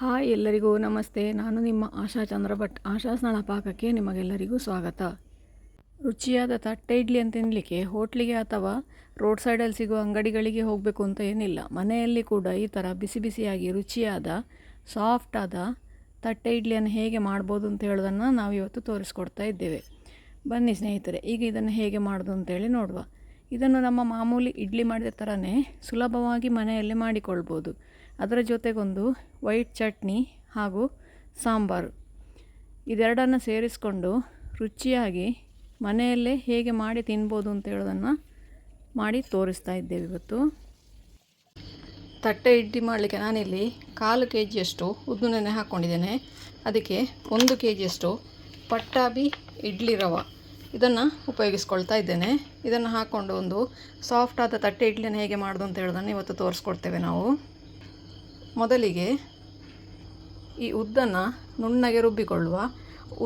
Hi ಎಲ್ಲರಿಗೂ ನಮಸ್ತೆ. ನಾನು ನಿಮ್ಮ ಆಶಾ ಚಂದ್ರ ಭಟ್ ಆಶಾ ಪಾಕಕ್ಕೆ ನಿಮಗೆಲ್ಲರಿಗೂ ಸ್ವಾಗತ. ರುಚಿಯಾದ ತಟ್ಟೆ ಇಡ್ಲಿ ಅಂತ ತಿನ್ನಲಿಕ್ಕೆ ಹೋಟ್ಲಿಗೆ ಅಥವಾ ರೋಡ್ ಸೈಡಲ್ಲಿ ಸಿಗುವ ಅಂಗಡಿಗಳಿಗೆ ಹೋಗಬೇಕು ಅಂತ ಏನಿಲ್ಲ. ಮನೆಯಲ್ಲಿ ಕೂಡ ಈ ಥರ ಬಿಸಿ ಬಿಸಿಯಾಗಿ ರುಚಿಯಾದ ಸಾಫ್ಟಾದ ತಟ್ಟೆ ಇಡ್ಲಿಯನ್ನು ಹೇಗೆ ಮಾಡ್ಬೋದು ಅಂತ ಹೇಳೋದನ್ನು ನಾವು ಇವತ್ತು ತೋರಿಸ್ಕೊಡ್ತಾ ಇದ್ದೇವೆ. ಬನ್ನಿ ಸ್ನೇಹಿತರೆ, ಈಗ ಇದನ್ನು ಹೇಗೆ ಮಾಡೋದು ಅಂತೇಳಿ ನೋಡುವ. ಇದನ್ನು ನಮ್ಮ ಮಾಮೂಲಿ ಇಡ್ಲಿ ಮಾಡಿದ ಥರನೇ ಸುಲಭವಾಗಿ ಮನೆಯಲ್ಲೇ ಮಾಡಿಕೊಳ್ಬೋದು. ಅದರ ಜೊತೆಗೊಂದು ವೈಟ್ ಚಟ್ನಿ ಹಾಗೂ ಸಾಂಬಾರು. ಇದೆರಡನ್ನು ಸೇರಿಸ್ಕೊಂಡು ರುಚಿಯಾಗಿ ಮನೆಯಲ್ಲೇ ಹೇಗೆ ಮಾಡಿ ತಿನ್ಬೋದು ಅಂತ ಹೇಳೋದನ್ನು ಮಾಡಿ ತೋರಿಸ್ತಾ ಇದ್ದೇವೆ ಇವತ್ತು. ತಟ್ಟೆ ಇಡ್ಲಿ ಮಾಡಲಿಕ್ಕೆ ನಾನಿಲ್ಲಿ ಕಾಲು ಕೆ ಜಿಯಷ್ಟು ಉದ್ದು ನೆನೆ ಹಾಕ್ಕೊಂಡಿದ್ದೇನೆ. ಅದಕ್ಕೆ ಒಂದು ಕೆ ಜಿಯಷ್ಟು ಪಟ್ಟಾಬಿ ಇಡ್ಲಿ ರವೆ. ಇದನ್ನು ಉಪಯೋಗಿಸ್ಕೊಳ್ತಾ ಇದ್ದೇನೆ. ಇದನ್ನು ಹಾಕ್ಕೊಂಡು ಒಂದು ಸಾಫ್ಟ್ ಆದ ತಟ್ಟೆ ಇಡ್ಲಿನ ಹೇಗೆ ಮಾಡೋದು ಅಂತ ಹೇಳೋದನ್ನು ಇವತ್ತು ತೋರಿಸ್ಕೊಡ್ತೇವೆ ನಾವು. ಮೊದಲಿಗೆ ಈ ಉದ್ದನ್ನು ನುಣ್ಣಗೆ ರುಬ್ಬಿಕೊಳ್ಳುವ.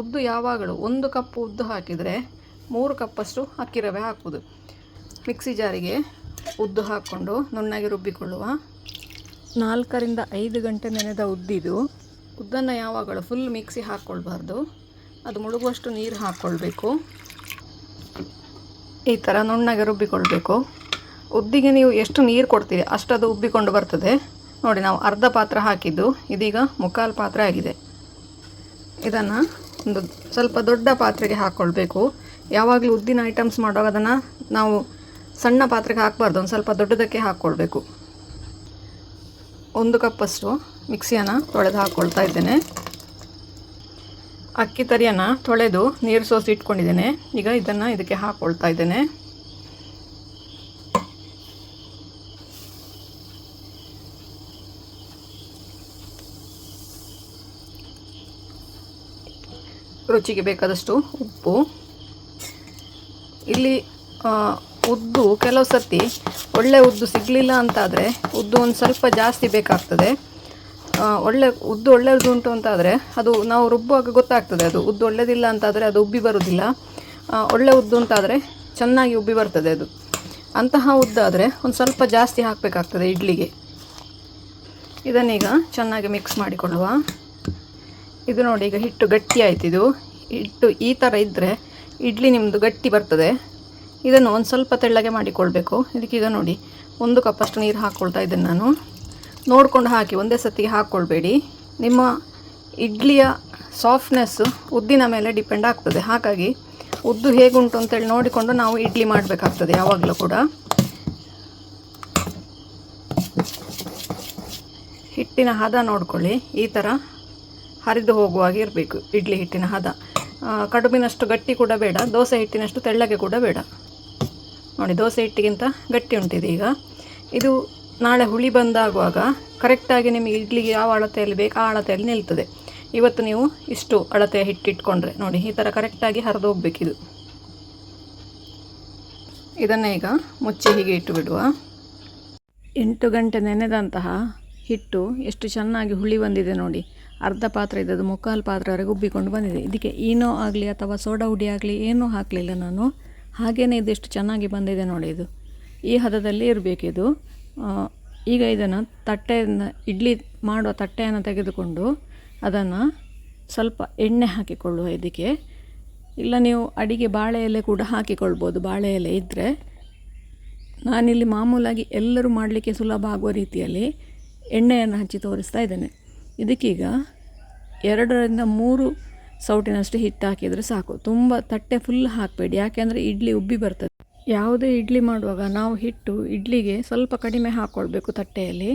ಉದ್ದು ಯಾವಾಗಲೂ ಒಂದು ಕಪ್ ಉದ್ದು ಹಾಕಿದರೆ ಮೂರು ಕಪ್ಪಷ್ಟು ಅಕ್ಕಿ ರವೆ ಹಾಕುವುದು. ಮಿಕ್ಸಿ ಜಾರಿಗೆ ಉದ್ದು ಹಾಕ್ಕೊಂಡು ನುಣ್ಣಗೆ ರುಬ್ಬಿಕೊಳ್ಳುವ. ನಾಲ್ಕರಿಂದ ಐದು ಗಂಟೆ ನೆನೆದ ಉದ್ದಿದು ಉದ್ದನ್ನು ಯಾವಾಗಲೂ ಫುಲ್ ಮಿಕ್ಸಿ ಹಾಕ್ಕೊಳ್ಬಾರ್ದು. ಅದು ಮುಳುಗುವಷ್ಟು ನೀರು ಹಾಕ್ಕೊಳ್ಬೇಕು. ಈ ಥರ ನುಣ್ಣಗೆ ರುಬ್ಬಿಕೊಳ್ಬೇಕು. ಉದ್ದಿಗೆ ನೀವು ಎಷ್ಟು ನೀರು ಕೊಡ್ತೀರಿ ಅಷ್ಟು ಅದು ಉಬ್ಬಿಕೊಂಡು ಬರ್ತದೆ. ನೋಡಿ, ನಾವು ಅರ್ಧ ಪಾತ್ರ ಹಾಕಿದ್ದು. ಇದೀಗ ಮುಕ್ಕಾಲು ಪಾತ್ರ ಆಗಿದೆ. ಇದನ್ನು ಒಂದು ಸ್ವಲ್ಪ ದೊಡ್ಡ ಪಾತ್ರೆಗೆ ಹಾಕ್ಕೊಳ್ಬೇಕು ಯಾವಾಗಲೂ ಉದ್ದಿನ ಐಟಮ್ಸ್ ಮಾಡುವಾಗ ಅದನ್ನು ನಾವು ಸಣ್ಣ ಪಾತ್ರೆಗೆ ಹಾಕಬಾರ್ದು. ಒಂದು ಸ್ವಲ್ಪ ದೊಡ್ಡದಕ್ಕೆ ಹಾಕ್ಕೊಳ್ಬೇಕು ಒಂದು ಕಪ್ಪಷ್ಟು ಮಿಕ್ಸಿಯನ್ನು ತೊಳೆದು ಹಾಕ್ಕೊಳ್ತಾ ಇದ್ದೇನೆ. ಅಕ್ಕಿ ತರಿಯನ್ನು ತೊಳೆದು ನೀರು ಸೋಸಿ ಇಟ್ಕೊಂಡಿದ್ದೇನೆ. ಈಗ ಇದನ್ನು ಇದಕ್ಕೆ ಹಾಕ್ಕೊಳ್ತಾ ಇದ್ದೇನೆ. ರುಚಿಗೆ ಬೇಕಾದಷ್ಟು ಉಪ್ಪು. ಇಲ್ಲಿ ಉದ್ದು ಕೆಲವು ಸರ್ತಿ ಒಳ್ಳೆ ಉದ್ದು ಸಿಗಲಿಲ್ಲ ಅಂತಾದರೆ ಉದ್ದು ಒಂದು ಸ್ವಲ್ಪ ಜಾಸ್ತಿ ಬೇಕಾಗ್ತದೆ. ಒಳ್ಳೆ, ಉದ್ದು ಒಳ್ಳೆಯದು ಉಂಟು ಅಂತಾದರೆ ಅದು ನಾವು ರುಬ್ಬುವಾಗ ಗೊತ್ತಾಗ್ತದೆ ಅದು. ಉದ್ದು ಒಳ್ಳೆಯದಿಲ್ಲ ಅಂತಾದರೆ ಅದು ಉಬ್ಬಿ ಬರೋದಿಲ್ಲ. ಒಳ್ಳೆ ಉದ್ದು ಅಂತಾದರೆ ಚೆನ್ನಾಗಿ ಉಬ್ಬಿ ಬರ್ತದೆ ಅದು. ಅಂತಹ ಉದ್ದಾದರೆ ಒಂದು ಸ್ವಲ್ಪ ಜಾಸ್ತಿ ಹಾಕಬೇಕಾಗ್ತದೆ ಇಡ್ಲಿಗೆ. ಇದನ್ನೀಗ ಚೆನ್ನಾಗಿ ಮಿಕ್ಸ್ ಮಾಡಿಕೊಳ್ಳುವ. ಇದು ನೋಡಿ, ಈಗ ಹಿಟ್ಟು ಗಟ್ಟಿ ಆಯ್ತು ಇದು. ಹಿಟ್ಟು ಈ ಥರ ಇದ್ದರೆ ಇಡ್ಲಿ ನಿಮ್ಮದು ಗಟ್ಟಿ ಬರ್ತದೆ. ಇದನ್ನು ಒಂದು ಸ್ವಲ್ಪ ತೆಳ್ಳಗೆ ಮಾಡಿಕೊಳ್ಬೇಕು. ಇದಕ್ಕೀಗ ನೋಡಿ, ಒಂದು ಕಪ್ಪಷ್ಟು ನೀರು ಹಾಕ್ಕೊಳ್ತಾ ಇದ್ದೇನೆ ನಾನು. ನೋಡ್ಕೊಂಡು ಹಾಕಿ, ಒಂದೇ ಸತಿಗೆ ಹಾಕ್ಕೊಳ್ಬೇಡಿ ನಿಮ್ಮ ಇಡ್ಲಿಯ ಸಾಫ್ಟ್ನೆಸ್ಸು ಉದ್ದಿನ ಮೇಲೆ ಡಿಪೆಂಡ್ ಆಗ್ತದೆ. ಹಾಗಾಗಿ ಉದ್ದು ಹೇಗುಂಟು ಅಂತೇಳಿ ನೋಡಿಕೊಂಡು ನಾವು ಇಡ್ಲಿ ಮಾಡಬೇಕಾಗ್ತದೆ, ಯಾವಾಗಲೂ ಕೂಡ. ಹಿಟ್ಟಿನ ಹದ ನೋಡ್ಕೊಳ್ಳಿ. ಈ ಥರ ಹರಿದು ಹೋಗುವಾಗೆ ಇರಬೇಕು, ಇಡ್ಲಿ ಹಿಟ್ಟಿನ ಹದ. ಕಡುಬಿನಷ್ಟು ಗಟ್ಟಿ ಕೂಡ ಬೇಡ, ದೋಸೆ ಹಿಟ್ಟಿನಷ್ಟು ತೆಳ್ಳಗೆ ಕೂಡ ಬೇಡ. ನೋಡಿ, ದೋಸೆ ಹಿಟ್ಟಿಗಿಂತ ಗಟ್ಟಿ ಉಂಟಿದೆ ಈಗ. ಇದು ನಾಳೆ ಹುಳಿ ಬಂದಾಗುವಾಗ ಕರೆಕ್ಟಾಗಿ ನಿಮಗೆ ಇಡ್ಲಿಗೆ ಯಾವ ಅಳತೆಯಲ್ಲಿ ಬೇಕು ಆ ಅಳತೆಯಲ್ಲಿ ನಿಲ್ತದೆ. ಇವತ್ತು ನೀವು ಇಷ್ಟು ಅಳತೆಯ ಹಿಟ್ಟಿಟ್ಕೊಂಡ್ರೆ ನೋಡಿ, ಈ ಥರ ಕರೆಕ್ಟಾಗಿ ಹರಿದು ಹೋಗ್ಬೇಕಿದು ಇದನ್ನು ಈಗ ಮುಚ್ಚಿ ಹೀಗೆ ಇಟ್ಟು ಬಿಡುವ. ಎಂಟು ಗಂಟೆ ನೆನೆದಂತಹ ಹಿಟ್ಟು ಎಷ್ಟು ಚೆನ್ನಾಗಿ ಹುಳಿ ಬಂದಿದೆ ನೋಡಿ. ಅರ್ಧ ಪಾತ್ರೆ ಇದ್ದದ್ದು ಮುಕ್ಕಾಲು ಪಾತ್ರೆವರೆಗೆ ಉಬ್ಬಿಕೊಂಡು ಬಂದಿದೆ. ಇದಕ್ಕೆ ಏನೋ ಆಗಲಿ ಅಥವಾ ಸೋಡಾ ಹುಡಿ ಆಗಲಿ ಏನೂ ಹಾಕಲಿಲ್ಲ ನಾನು. ಹಾಗೆಯೇ ಇದೆಷ್ಟು ಚೆನ್ನಾಗಿ ಬಂದಿದೆ ನೋಡಿ ಇದು. ಈ ಹದದಲ್ಲಿ ಇರಬೇಕಿದು. ಈಗ ಇದನ್ನು ತಟ್ಟೆಯನ್ನು ಇಡ್ಲಿ ಮಾಡುವ ತಟ್ಟೆಯನ್ನು ತೆಗೆದುಕೊಂಡು ಅದನ್ನು ಸ್ವಲ್ಪ ಎಣ್ಣೆ ಹಾಕಿಕೊಳ್ಳುವ ಇದಕ್ಕೆ. ಇಲ್ಲ ನೀವು ಅಡಿಗೆ ಬಾಳೆ ಎಲೆ ಕೂಡ ಹಾಕಿಕೊಳ್ಬೋದು, ಬಾಳೆ ಎಲೆ ಇದ್ದರೆ ನಾನಿಲ್ಲಿ ಮಾಮೂಲಾಗಿ ಎಲ್ಲರೂ ಮಾಡಲಿಕ್ಕೆ ಸುಲಭ ಆಗುವ ರೀತಿಯಲ್ಲಿ ಎಣ್ಣೆಯನ್ನು ಹಚ್ಚಿ ತೋರಿಸ್ತಾ ಇದ್ದೇನೆ. ಇದಕ್ಕೀಗ ಎರಡರಿಂದ ಮೂರು ಸೌಟಿನಷ್ಟು ಹಿಟ್ಟು ಹಾಕಿದರೆ ಸಾಕು. ತುಂಬ ತಟ್ಟೆ ಫುಲ್ ಹಾಕಬೇಡಿ. ಯಾಕೆಂದರೆ ಇಡ್ಲಿ ಉಬ್ಬಿ ಬರ್ತದೆ. ಯಾವುದೇ ಇಡ್ಲಿ ಮಾಡುವಾಗ ನಾವು ಹಿಟ್ಟು ಇಡ್ಲಿಗೆ ಸ್ವಲ್ಪ ಕಡಿಮೆ ಹಾಕ್ಕೊಳ್ಬೇಕು ತಟ್ಟೆಯಲ್ಲಿ.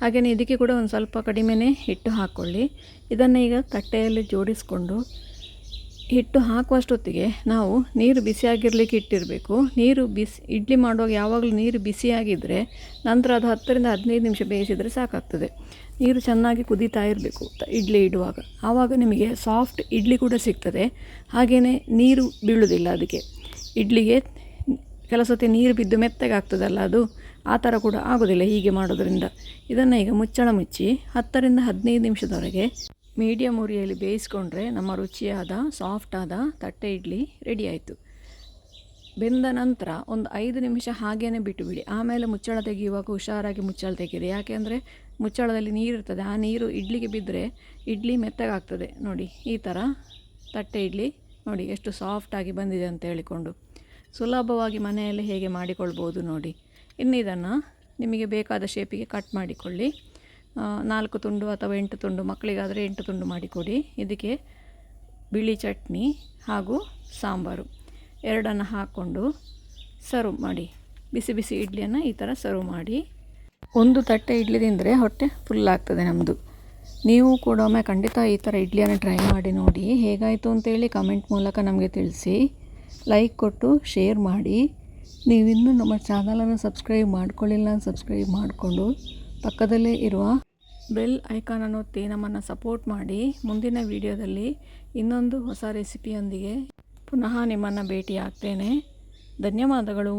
ಹಾಗೆಯೇ ಇದಕ್ಕೆ ಕೂಡ ಒಂದು ಸ್ವಲ್ಪ ಕಡಿಮೆನೇ ಹಿಟ್ಟು ಹಾಕ್ಕೊಳ್ಳಿ ಇದನ್ನು ಈಗ ತಟ್ಟೆಯಲ್ಲಿ ಜೋಡಿಸಿಕೊಂಡು ಹಿಟ್ಟು ಹಾಕುವಷ್ಟೊತ್ತಿಗೆ ನಾವು ನೀರು ಬಿಸಿಯಾಗಿರಲಿಕ್ಕೆ ಇಟ್ಟಿರಬೇಕು. ನೀರು ಬಿಸಿ, ಇಡ್ಲಿ ಮಾಡುವಾಗ ಯಾವಾಗಲೂ ನೀರು ಬಿಸಿಯಾಗಿದ್ದರೆ ನಂತರ ಅದು ಹತ್ತರಿಂದ ಹದಿನೈದು ನಿಮಿಷ ಬೇಯಿಸಿದರೆ ಸಾಕಾಗ್ತದೆ. ನೀರು ಚೆನ್ನಾಗಿ ಕುದೀತಾ ಇರಬೇಕು ಇಡ್ಲಿ ಇಡುವಾಗ. ಆವಾಗ ನಿಮಗೆ ಸಾಫ್ಟ್ ಇಡ್ಲಿ ಕೂಡ ಸಿಗ್ತದೆ. ಹಾಗೆಯೇ ನೀರು ಬೀಳುವುದಿಲ್ಲ ಅದಕ್ಕೆ. ಇಡ್ಲಿಗೆ ಕೆಲವು ಸತಿ ನೀರು ಬಿದ್ದು ಮೆತ್ತಗೆ ಆಗ್ತದಲ್ಲ ಅದು, ಆ ಥರ ಕೂಡ ಆಗೋದಿಲ್ಲ ಹೀಗೆ ಮಾಡೋದರಿಂದ. ಇದನ್ನು ಈಗ ಮುಚ್ಚಳ ಮುಚ್ಚಿ ಹತ್ತರಿಂದ ಹದಿನೈದು ನಿಮಿಷದವರೆಗೆ ಮೀಡಿಯಮ್ ಉರಿಯಲ್ಲಿ ಬೇಯಿಸ್ಕೊಂಡ್ರೆ ನಮ್ಮ ರುಚಿಯಾದ ಸಾಫ್ಟಾದ ತಟ್ಟೆ ಇಡ್ಲಿ ರೆಡಿ ಆಯಿತು. ಬೆಂದ ನಂತರ ಒಂದು ಐದು ನಿಮಿಷ ಹಾಗೇ ಬಿಟ್ಟುಬಿಡಿ. ಆಮೇಲೆ ಮುಚ್ಚಳ ತೆಗೆಯುವಾಗ ಹುಷಾರಾಗಿ ಮುಚ್ಚಳ ತೆಗೀರಿ ಯಾಕೆಂದರೆ ಮುಚ್ಚಳದಲ್ಲಿ ನೀರಿರ್ತದೆ ಆ ನೀರು ಇಡ್ಲಿಗೆ ಬಿದ್ದರೆ ಇಡ್ಲಿ ಮೆತ್ತಗಾಗ್ತದೆ. ನೋಡಿ, ಈ ಥರ ತಟ್ಟೆ ಇಡ್ಲಿ ನೋಡಿ ಎಷ್ಟು ಸಾಫ್ಟಾಗಿ ಬಂದಿದೆ ಅಂತ ಹೇಳಿಕೊಂಡು. ಸುಲಭವಾಗಿ ಮನೆಯಲ್ಲಿ ಹೇಗೆ ಮಾಡಿಕೊಳ್ಬೋದು ನೋಡಿ. ಇನ್ನು ಇದನ್ನು ನಿಮಗೆ ಬೇಕಾದ ಶೇಪಿಗೆ ಕಟ್ ಮಾಡಿಕೊಳ್ಳಿ. ನಾಲ್ಕು ತುಂಡು ಅಥವಾ ಎಂಟು ತುಂಡು, ಮಕ್ಕಳಿಗಾದರೆ ಎಂಟು ತುಂಡು ಮಾಡಿಕೊಡಿ. ಇದಕ್ಕೆ ಬಿಳಿ ಚಟ್ನಿ ಹಾಗೂ ಸಾಂಬಾರು. ಎರಡನ್ನು ಹಾಕ್ಕೊಂಡು ಸರ್ವ್ ಮಾಡಿ. ಬಿಸಿ ಬಿಸಿ ಇಡ್ಲಿಯನ್ನು ಈ ಥರ ಸರ್ವ್ ಮಾಡಿ. ಒಂದು ತಟ್ಟೆ ಇಡ್ಲಿ ತಿಂದರೆ ಹೊಟ್ಟೆ ಫುಲ್ ಆಗ್ತದೆ ನಮ್ಮದು ನೀವು ಕೂಡ ಒಮ್ಮೆ ಖಂಡಿತ ಈ ಥರ ಇಡ್ಲಿಯನ್ನು ಟ್ರೈ ಮಾಡಿ ನೋಡಿ. ಹೇಗಾಯಿತು ಅಂತೇಳಿ ಕಮೆಂಟ್ ಮೂಲಕ ನಮಗೆ ತಿಳಿಸಿ. ಲೈಕ್ ಕೊಟ್ಟು ಶೇರ್ ಮಾಡಿ. ನೀವಿನ್ನೂ ನಮ್ಮ ಚಾನಲನ್ನು ಸಬ್ಸ್ಕ್ರೈಬ್ ಮಾಡ್ಕೊಳ್ಳಿಲ್ಲ ಸಬ್ಸ್ಕ್ರೈಬ್ ಮಾಡಿಕೊಂಡು ಪಕ್ಕದಲ್ಲೇ ಇರುವ ಬೆಲ್ ಐಕಾನನ್ನು ಒತ್ತಿ ನಮ್ಮನ್ನು ಸಪೋರ್ಟ್ ಮಾಡಿ ಮುಂದಿನ ವಿಡಿಯೋದಲ್ಲಿ ಇನ್ನೊಂದು ಹೊಸ ರೆಸಿಪಿಯೊಂದಿಗೆ ಪುನಃ ನಿಮ್ಮನ್ನು ಭೇಟಿಯಾಗ್ತೇನೆ. ಧನ್ಯವಾದಗಳು.